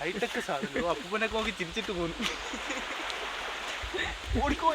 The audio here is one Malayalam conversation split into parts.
ഹൈടെക് സാധനം അപ്പൂപ്പനൊക്കെ നോക്കി ചിരിച്ചിട്ട് പോകുന്നു ഓടിക്കോ.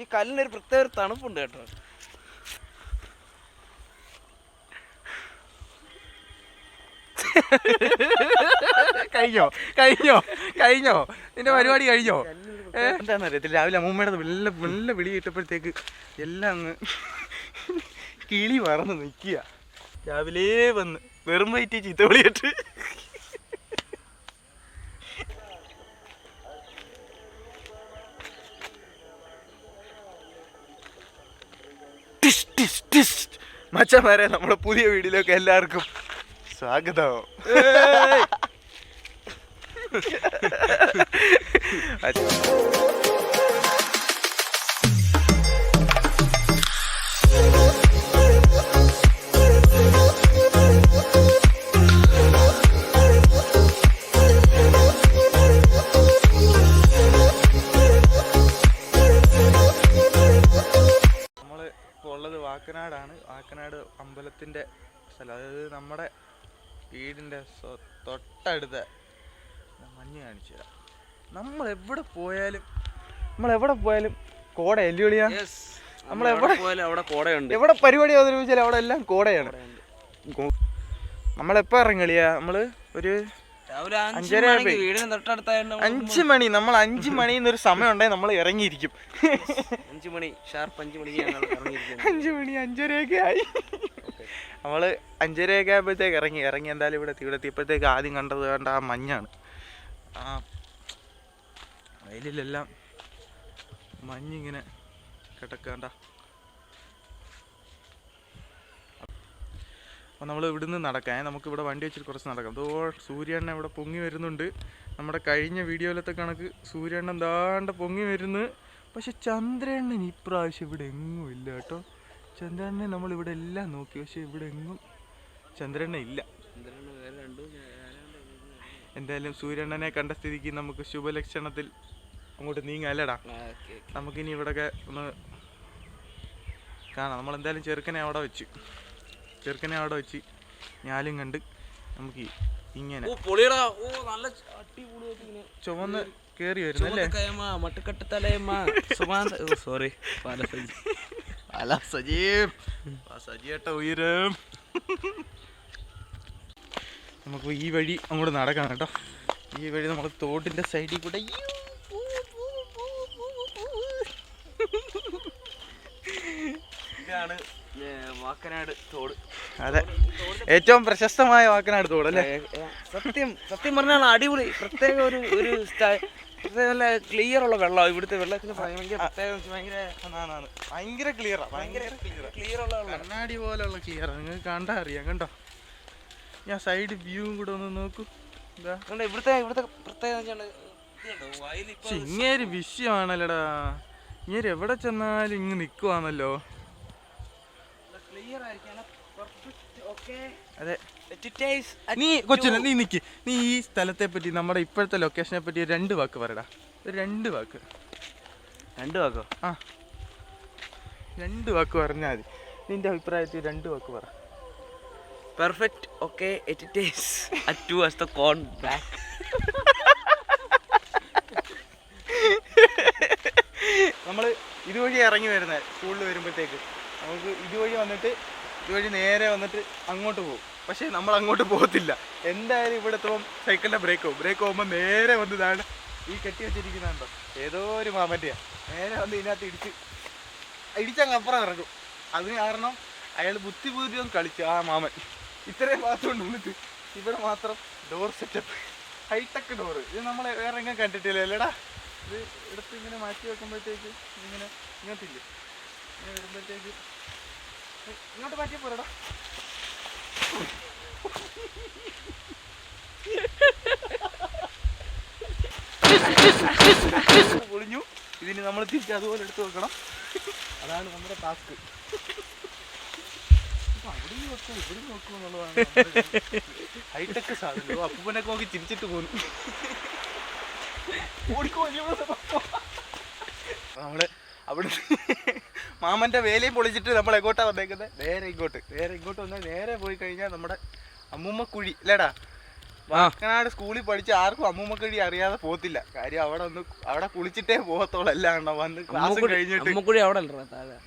ഈ കല്ലിനൊരു പ്രത്യേക ഒരു തണുപ്പുണ്ട് കേട്ടോ. കഴിഞ്ഞോ? കഴിഞ്ഞോ? കഴിഞ്ഞോ? നിന്റെ പരിപാടി കഴിഞ്ഞോ? ഏ? എന്താണെന്ന് അറിയത്തില്ല രാവിലെ അമ്മൂമ്മയുടെ മെല്ലെ വെള്ള വിളി കിട്ടപ്പോഴത്തേക്ക് എല്ലാം അങ്ങ് കിളി പറന്ന് നിൽക്കുക. രാവിലെ വന്ന്. വെറും വയറ്റി ചീത്ത വിളിയിട്ട്. മച്ചന്മാരെ നമ്മുടെ പുതിയ വീഡിയോയിലേക്ക് എല്ലാവർക്കും സ്വാഗതം. നമ്മൾ വാക്കനാടാണ് വാക്കനാട് അമ്പലത്തിന്റെ സ്ഥലം. അതായത് നമ്മുടെ വീടിന്റെ തൊട്ടടുത്ത. മഞ്ഞ് കാണിച്ചു തരാം. നമ്മൾ എവിടെ പോയാലും നമ്മൾ എവിടെ പോയാലും കോട എല്ലുവിളിയാ നമ്മൾ എവിടെ പോയാലും അവിടെ കോടയുണ്ട്. എവിടെ പരിപാടി അവതരിപ്പിച്ചാലും അവിടെ എല്ലാം കോടയാണ്. നമ്മളെപ്പോൾ ഇറങ്ങളിയാ നമ്മൾ ഒരു അഞ്ച് മണി നമ്മൾ അഞ്ച് മണി എന്നൊരു സമയം ഉണ്ടായി നമ്മൾ ഇറങ്ങിയിരിക്കും. അഞ്ചു മണി ഷാർപ്പ് അഞ്ചു മണി അഞ്ച് മണി അഞ്ചരയൊക്കെ ആയി. നമ്മൾ അഞ്ചരയൊക്കെ ആയപ്പോഴത്തേക്ക് ഇറങ്ങി ഇറങ്ങി എന്തായാലും ഇവിടെ എത്തി ഇവിടെ എത്തിയപ്പോഴത്തേക്ക് ആദ്യം കണ്ടത് കണ്ട ആ മഞ്ഞാണ്. ആ വയലിലെല്ലാം മഞ്ഞിങ്ങനെ കിടക്കണ്ട. അപ്പോൾ നമ്മൾ ഇവിടുന്ന് നടക്കാം നമുക്കിവിടെ വണ്ടി വെച്ചിട്ട് കുറച്ച് നടക്കാം. അതോ സൂര്യണ്ണ ഇവിടെ പൊങ്ങി വരുന്നുണ്ട്. നമ്മുടെ കഴിഞ്ഞ വീഡിയോയിലത്തെ കണക്ക് സൂര്യണ്ണ ദാണ്ട പൊങ്ങി വരുന്നു. പക്ഷെ ചന്ദ്രണ്ണൻ ഇപ്രാവശ്യം ഇവിടെ എങ്ങും ഇല്ല കേട്ടോ. ചന്ദ്രണ്ണനെ നമ്മൾ ഇവിടെ എല്ലാം നോക്കി പക്ഷെ ഇവിടെ എങ്ങും ചന്ദ്രണ്ണ ഇല്ല. എന്തായാലും സൂര്യണ്ണനെ കണ്ട സ്ഥിതിക്ക് നമുക്ക് ശുഭലക്ഷണത്തിൽ അങ്ങോട്ട് നീങ്ങാം അല്ലേടാ നമുക്കിനി ഇവിടെയൊക്കെ ഒന്ന് കാണാം. നമ്മൾ എന്തായാലും ചെറുക്കനെ അവിടെ വെച്ച്. ചെറുക്കനെ അവിടെ വെച്ച് ഞാലും കണ്ട് നമുക്ക് ഇങ്ങനെ ഓ പൊളിയടാ. ഓ നല്ല അടിപൊളിയായിട്ട് ഇങ്ങനെ ചുവന്ന് കേറി വരുന്നല്ലേ സോറി ഉയരം. നമുക്ക് ഈ വഴി അങ്ങോട്ട് നടക്കാം കേട്ടോ. ഈ വഴി നമ്മൾ തോട്ടിന്റെ സൈഡിൽ കൂടെ. ഇതാണ് വാക്കനാട് തോട്. അതെ. ഏറ്റവും പ്രശസ്തമായ വാക്കനാട് തോട് അല്ലേ? സത്യം സത്യം പറഞ്ഞാൽ അടിപൊളി. പ്രത്യേക ഒരു ഒരു നല്ല ക്ലിയർ ഉള്ള വെള്ളം. ഇവിടുത്തെ വെള്ളത്തിന് ഭയങ്കര പ്രത്യേക ഭയങ്കര ഭയങ്കര ക്ലിയറാ ഭയങ്കര ക്ലിയർ ഉള്ള വെള്ളം. കണ്ണാടി പോലുള്ള ക്ലിയർ നിങ്ങൾക്ക് കണ്ടാ അറിയാം കണ്ടോ? ഞാൻ സൈഡ് വ്യൂവും കൂടെ ഒന്ന് നോക്കൂ. എന്താ ഇവിടുത്തെ ഇവിടുത്തെ പ്രത്യേകത ഇങ്ങനെ വിഷയമാണല്ലോടാ. ഇങ്ങനെ എവിടെ ചെന്നാലും ഇങ്ങ് നിക്കുവാണല്ലോ ക്ലിയർ ആയിരിക്കണം പെർഫെക്റ്റ് ഓക്കെ അതെ ഇറ്റ് ടേസ് നീ കൊച്ചിനെ നീ നിക്ക്. നീ ഈ സ്ഥലത്തെ പറ്റി നമ്മുടെ ഇപ്പോഴത്തെ ലൊക്കേഷനെ പറ്റി രണ്ട് വാക്ക് പറയടാ. ഒരു രണ്ട് വാക്ക്. രണ്ട് വാക്കോ? ആ. രണ്ട് വാക്ക് പറഞ്ഞാൽ മതി. നിന്റെ അഭിപ്രായത്തിൽ രണ്ട് വാക്ക് പറ. Perfect okay it tastes at to as the corn back നമ്മൾ ഇതുവഴി ഇറങ്ങി വരുന്നത് സ്കൂളിൽ വരുമ്പോഴത്തേക്ക്. നമുക്ക് ഇതുവഴി വന്നിട്ട് ഇതുവഴി നേരെ വന്നിട്ട് അങ്ങോട്ട് പോകും. പക്ഷേ നമ്മൾ അങ്ങോട്ട് പോകത്തില്ല. എന്തായാലും ഇവിടെ എത്തുമ്പം സൈക്കിളിന്റെ ബ്രേക്ക് പോകും ബ്രേക്ക് പോകുമ്പോൾ നേരെ വന്ന് ഇതാണ് ഈ കെട്ടി വെച്ചിരിക്കുന്നുണ്ടോ ഏതോ ഒരു മാമന്റെയാണ് നേരെ വന്ന് ഇതിനകത്ത് ഇടിച്ച് ഇടിച്ചങ്ങ് അപ്പുറം ഇറങ്ങും. അതിന് കാരണം അയാൾ ബുദ്ധിപൂർവം കളിച്ചു ആ മാമൻ. ഇത്രയും ഭാഗത്തുകൊണ്ട് വന്നിട്ട് ഇവിടെ മാത്രം ഡോർ സെറ്റപ്പ് ഹൈടെക് ഡോറ് ഇത് നമ്മൾ വേറെ എങ്ങനെ കണ്ടിട്ടില്ല അല്ലേടാ? ഇത് എടുത്ത് ഇങ്ങനെ മാറ്റി വെക്കുമ്പോഴത്തേക്ക് ഇങ്ങനെ ഇങ്ങനത്തില്ലേ ഇങ്ങനെ ഇങ്ങോട്ട് പറ്റിയ പോരടാ. പൊളിഞ്ഞു. ഇതിന് നമ്മൾ തിരിച്ച് അതുപോലെ എടുത്തു വെക്കണം. അതാണ് നമ്മുടെ ടാസ്ക് അവിടെ ഹൈടെക് സാധനം. അപ്പൂപ്പനൊക്കെ നോക്കി ചിരിച്ചിട്ട് പോകുന്നു ഓടിക്കോ നമ്മൾ അവിടുന്ന് മാമന്റെ വേലയും പൊളിച്ചിട്ട് നമ്മൾ എങ്ങോട്ടാ വന്നേക്കുന്നത് നേരെ ഇങ്ങോട്ട് നേരെ ഇങ്ങോട്ട് വന്നാൽ നേരെ പോയി കഴിഞ്ഞാൽ നമ്മുടെ അമ്മൂമ്മക്കുഴി അല്ലേടാ വാക്കനാട് സ്കൂളിൽ പഠിച്ച ആർക്കും അമ്മൂമ്മക്കുഴി അറിയാതെ പോകത്തില്ല. കാര്യം അവിടെ ഒന്ന് അവിടെ കുളിച്ചിട്ടേ പോകത്തോളൂ എല്ലാം കണ്ടോ വന്ന് ക്ലാസ് കഴിഞ്ഞിട്ട്. അവിടെ അല്ലേ താഴെ.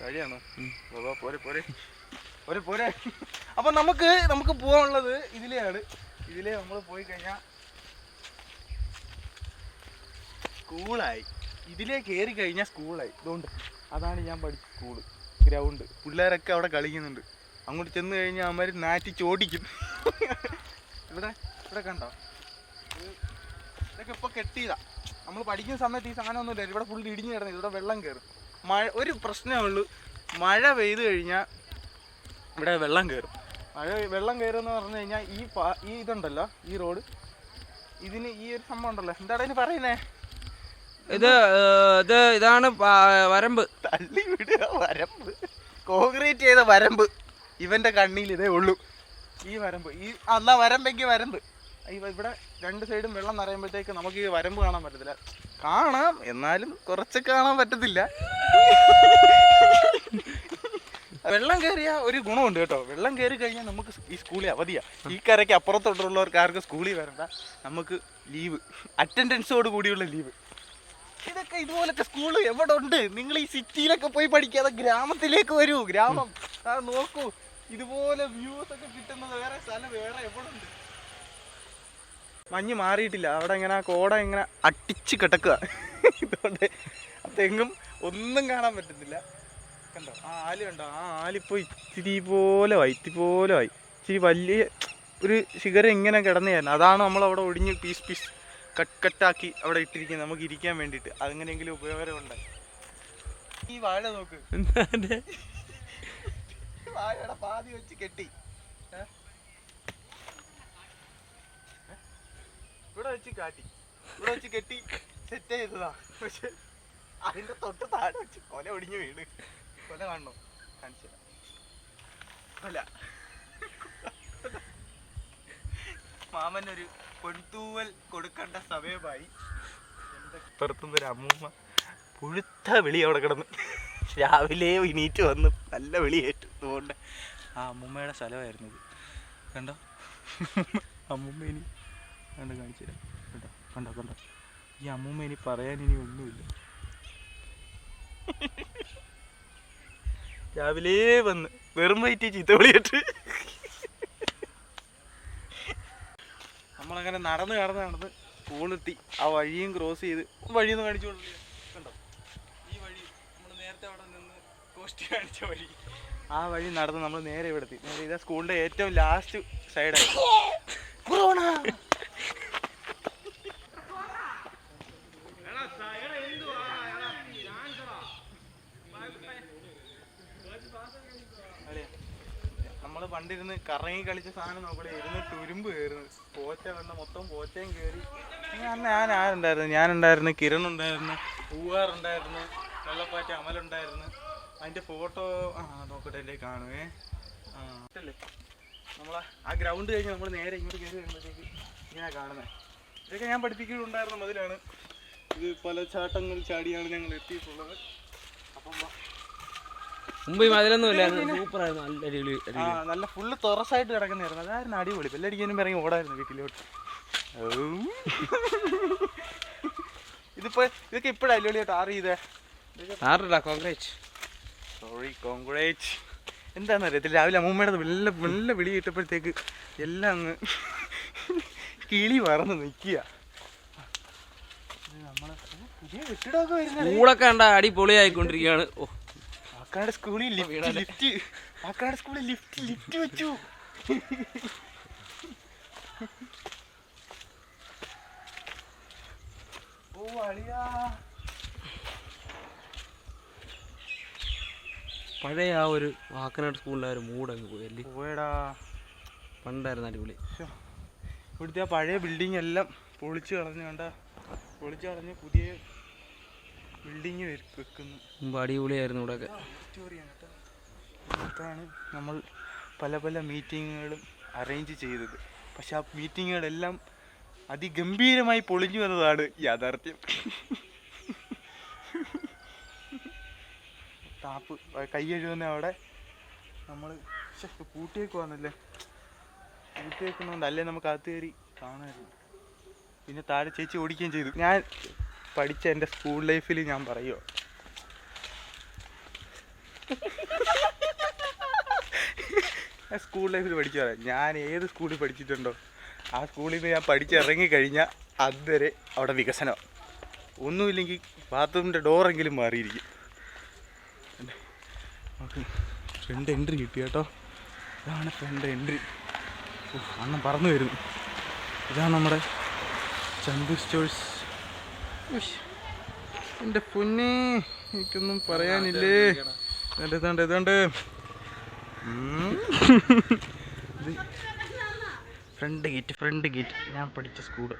കഴിയാണോ പോരെ പോരെ. പോരെ പോരെ. അപ്പൊ നമുക്ക് നമുക്ക് പോകാനുള്ളത് ഇതിലെയാണ്. ഇതിലെ നമ്മൾ പോയി കഴിഞ്ഞാൽ സ്കൂളായി. ഇതിലേ കയറി കഴിഞ്ഞാൽ സ്കൂളായി ഇതുകൊണ്ട് അതാണ് ഞാൻ പഠിച്ച സ്കൂൾ ഗ്രൗണ്ട് പിള്ളേരൊക്കെ അവിടെ കളിക്കുന്നുണ്ട്. അങ്ങോട്ട് ചെന്ന് കഴിഞ്ഞാൽ അവന്മാർ നാറ്റി ചോടിക്കും. ഇവിടെ ഇവിടെ കണ്ടോ? ഇത് ഇതൊക്കെ ഇപ്പൊ കെട്ടിയതാ. നമ്മൾ പഠിക്കുന്ന സമയത്ത് ഈ സാധനം ഒന്നും ഇല്ല ഇവിടെ ഫുള്ള് ഇടിഞ്ഞു കിടന്നു ഇവിടെ വെള്ളം കയറും മഴ ഒരു പ്രശ്നമേ ഉള്ളൂ. മഴ പെയ്തു കഴിഞ്ഞാൽ ഇവിടെ വെള്ളം കയറും മഴ വെള്ളം കയറുമെന്ന് പറഞ്ഞു കഴിഞ്ഞാൽ ഈ ഈ ഇതുണ്ടല്ലോ ഈ റോഡ് ഇതിന് ഈ ഒരു സംഭവം ഉണ്ടല്ലോ. എന്താണ് ഇതിന് പറയുന്നേ? ഇത് ഇത് ഇതാണ് വരമ്പ്. തള്ളി വിടുക വരമ്പ്. കോൺക്രീറ്റ് ചെയ്ത വരമ്പ്. ഇവന്റെ കണ്ണിൽ ഇതേ ഉള്ളൂ. ഈ വരമ്പ്. ഈ അല്ല വരമ്പെങ്കിൽ വരമ്പ്. ഇവിടെ രണ്ട് സൈഡും വെള്ളം നിറയുമ്പോഴത്തേക്ക് നമുക്ക് ഈ വരമ്പ് കാണാൻ പറ്റത്തില്ല. കാണാം എന്നാലും കുറച്ച് കാണാൻ പറ്റത്തില്ല. വെള്ളം കയറിയ ഒരു ഗുണമുണ്ട് കേട്ടോ. വെള്ളം കയറി കഴിഞ്ഞാൽ നമുക്ക് ഈ സ്കൂളിൽ അവധിയാ. ഈ കരയ്ക്ക് അപ്പുറത്തോട്ടുള്ളവർക്ക് ആർക്കും സ്കൂളിൽ വരണ്ട. നമുക്ക് ലീവ്. അറ്റൻഡൻസോട് കൂടിയുള്ള ലീവ്. ഇതൊക്കെ ഇതുപോലത്തെ സ്കൂൾ എവിടെ ഉണ്ട് നിങ്ങൾ ഈ സിറ്റിയിലൊക്കെ പോയി പഠിക്കാതെ ഗ്രാമത്തിലേക്ക് വരൂ. ഗ്രാമം. ആ നോക്കൂ. ഇതുപോലെ വ്യൂസ് ഒക്കെ കിട്ടുന്നത് വേറെ സ്ഥലം വേറെ എവിടെ ഉണ്ട് മഞ്ഞ് മാറിയിട്ടില്ല. അവിടെ ഇങ്ങനെ കോട ഇങ്ങനെ അട്ടിച്ച് കിടക്കുക. ഇതുകൊണ്ട് തെങ്ങും ഒന്നും കാണാൻ പറ്റുന്നില്ല കണ്ടോ? ആ ആൽ കണ്ടോ? ആ ആലിപ്പോ ഇത്തിരി പോലെ ആയി ഇത്തിരി പോലെ ആയി. ഇച്ചിരി വലിയ ഒരു ശിഖരം ഇങ്ങനെ കിടന്നതായിരുന്നു അതാണ് നമ്മൾ അവിടെ ഒടിഞ്ഞ് പീസ് പീസ് കട്ട് കട്ടാക്കി അവിടെ ഇട്ടിരിക്കുന്നത് നമുക്ക് ഇരിക്കാൻ വേണ്ടിയിട്ട്. അങ്ങനെയെങ്കിലും ഉപയോഗമുണ്ടായി ഈ വാഴ നോക്ക്. വാഴയുടെ പാതി വെച്ച് കെട്ടി? ഇവിടെ വെച്ച് കാട്ടി. ഇവിടെ വെച്ച് കെട്ടി സെറ്റ് ചെയ്തതാ. പക്ഷെ അതിന്റെ തൊട്ട് താഴെ വെച്ച് കൊല ഒടിഞ്ഞു വീട് കൊല കാണണോ? കാണിച്ചു. കൊല. മാമനൊരു പൊൻതൂവൽ കൊടുക്കേണ്ട സമയമായി. പുറത്തുനിന്നൊരു അമ്മൂമ്മ പുഴുത്ത വിളി അവിടെ കിടന്ന് രാവിലെ ഇനീറ്റ് വന്ന് നല്ല വിളിയേറ്റു അതുകൊണ്ട് ആ അമ്മൂമ്മയുടെ സ്ഥലമായിരുന്നു ഇത്. കണ്ടോ? അമ്മൂമ്മ ഇനി കണ്ടോ കാണിച്ചു തരാം. കണ്ടോ? കണ്ടോ? കണ്ടോ? ഈ അമ്മൂമ്മ ഇനി പറയാൻ ഇനി ഒന്നുമില്ല. രാവിലെ വന്ന് വെറും വയറ്റി ചീത്ത വിളിയിട്ട് നമ്മളങ്ങനെ നടന്ന് കടന്ന് നടന്ന് സ്കൂളെത്തി ആ വഴിയും ക്രോസ് ചെയ്ത് വഴിയൊന്നും കാണിച്ചു കൊടുക്കില്ല കണ്ടോ? ഈ വഴി നമ്മൾ നേരത്തെ അവിടെ നിന്ന് കോസ്റ്റ് കാണിച്ച വഴി. ആ വഴി നടന്ന് നമ്മൾ നേരെ ഇവിടെ എത്തി നേരെ ഇതാ സ്കൂളിന്റെ ഏറ്റവും ലാസ്റ്റ് സൈഡായി നമ്മൾ പണ്ടിരുന്ന് കറങ്ങി കളിച്ച സാധനം നോക്കണേ ഇരുന്ന് തുരുമ്പ് കയറുന്നു പോച്ച വന്ന് മൊത്തം പോച്ചയും കയറി ഞാൻ ഞാൻ ആരുണ്ടായിരുന്നു? ഞാനുണ്ടായിരുന്നു കിരൺ ഉണ്ടായിരുന്നു പൂവാറുണ്ടായിരുന്നു വെള്ളപ്പാറ്റ അമലുണ്ടായിരുന്നു. അതിന്റെ ഫോട്ടോ ആ നോക്കട്ടെ അല്ലേ കാണുവേ. നമ്മളെ ആ ഗ്രൗണ്ട് കഴിഞ്ഞ് നമ്മൾ നേരെ ഇങ്ങോട്ട് കയറി വരുമ്പോഴത്തേക്ക് ഇങ്ങനെ കാണുന്നത് ഇതൊക്കെ ഞാൻ പഠിപ്പിക്കുന്നുണ്ടായിരുന്ന മതിലാണ്. ഇത് പല ചാട്ടങ്ങൾ ചാടിയാണ് ഞങ്ങൾ എത്തിയിട്ടുള്ളത്. അപ്പം. മുമ്പ് ഈ മതിലൊന്നും ഇല്ലായിരുന്നു സൂപ്പർ ആയിരുന്നു. നല്ല അടിപൊളി ആ നല്ല ഫുള്ള് തുറസായിട്ട് കിടക്കുന്നതായിരുന്നു. അതായിരുന്നു അടിപൊളി. ബെല്ലടിക്കാനും ഇറങ്ങി ഓടായിരുന്നു വീട്ടിലോട്ട്. ഔ. ഇതിപ്പോ ഇതൊക്കെ ഇപ്പോഴല്ലേ അടിപൊളിയായിട്ട് ആറ് ചെയ്തേ? ആറിടാ കോൺഗ്രേറ്റ് സോറി കോൺഗ്രേറ്റ് എന്താണെന്ന് അറിയത്തില്ല രാവിലെ അമ്മൂമ്മയുടെ വെല്ല വെല്ല വിളി കിട്ടപ്പോഴത്തേക്ക് എല്ലാം അങ്ങ് കിളി പറന്ന് നിൽക്കുക. നമ്മളെ പുതിയ കെട്ടിടമൊക്കെ വരുന്നത് സ്കൂളൊക്കെ കണ്ട അടിപൊളിയായിക്കൊണ്ടിരിക്കുകയാണ്. ഓ. ആക്കാട് സ്കൂളിൽ ലിഫ്റ്റ് ലിഫ്റ്റ് ആക്കാട് സ്കൂളിൽ ലിഫ്റ്റ് ലിഫ്റ്റ് വെച്ചു. ഓ അളിയാ. പഴയ ആ ഒരു വാക്കനാട് സ്കൂളിലെ ഒരു മൂഡ് അങ്ങ് പോയി അല്ലേ? പോയടാ. പണ്ടായിരുന്നു അടിപൊളി. ഇവിടുത്തെ ആ പഴയ ബിൽഡിംഗ് എല്ലാം പൊളിച്ചു കളഞ്ഞു കണ്ട പൊളിച്ചു കളഞ്ഞ് പുതിയ ബിൽഡിങ് വെക്കുന്നു. മുമ്പ് അടിപൊളിയായിരുന്നു ഇവിടെയൊക്കെ. സ്റ്റോറിയാണ് കേട്ടോ. ഇതാണ് നമ്മൾ പല പല മീറ്റിങ്ങുകളും അറേഞ്ച് ചെയ്തത്. പക്ഷെ ആ മീറ്റിങ്ങുകളെല്ലാം അതിഗംഭീരമായി പൊളിഞ്ഞു വന്നതാണ് യാഥാർത്ഥ്യം. ടാപ്പ് കൈ കഴുകുന്ന അവിടെ നമ്മൾ കൂട്ടിയേക്ക് വന്നല്ലേ? കൂട്ടിയേക്കുന്നതുകൊണ്ട് അല്ലേ നമുക്ക് അകത്ത് കയറി കാണാമായിരുന്നു. പിന്നെ താഴെ ചേച്ചി ഓടിക്കുകയും ചെയ്തു. ഞാൻ പഠിച്ച എന്റെ സ്കൂൾ ലൈഫിൽ ഞാൻ പറയുമോ സ്കൂൾ ലൈഫിൽ പഠിച്ചു പറയാം. ഞാൻ ഏത് സ്കൂളിൽ പഠിച്ചിട്ടുണ്ടോ ആ സ്കൂളിൽ നിന്ന് ഞാൻ പഠിച്ചിറങ്ങി കഴിഞ്ഞാൽ അതുവരെ അവിടെ വികസനം. ഒന്നുമില്ലെങ്കിൽ ബാത്റൂമിന്റെ ഡോറെങ്കിലും മാറിയിരിക്കും. നമുക്ക് ഫ്രണ്ട് എൻട്രി കിട്ടി കേട്ടോ. ഇതാണ് ഫ്രണ്ട് എൻട്രി. അണ്ണം പറന്നു വരുന്നു. ഇതാണ് നമ്മുടെ ചന്തു സ്റ്റോഴ്സ്. എന്റെ പൊന്നെ എനിക്കൊന്നും പറയാനില്ലേ. ഇതുണ്ട് ഇതുണ്ട് ഇതുണ്ട്. Front gate front gate. ഞാൻ പഠിച്ച സ്കൂൾ.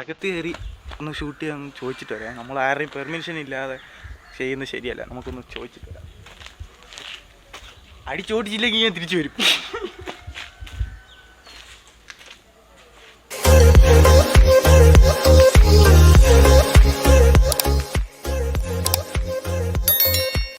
അകത്ത് കയറി ഒന്ന് ഷൂട്ട് ചെയ്യാൻ ചോദിച്ചിട്ട് വരാം. നമ്മൾ ആരുടെയും പെർമിഷൻ ഇല്ലാതെ ചെയ്യുന്നത് ശരിയല്ല. നമുക്കൊന്ന് ചോദിച്ചിട്ട് വരാം. അടിച്ചോട്ടിച്ചില്ലെങ്കിൽ ഞാൻ തിരിച്ചു വരും.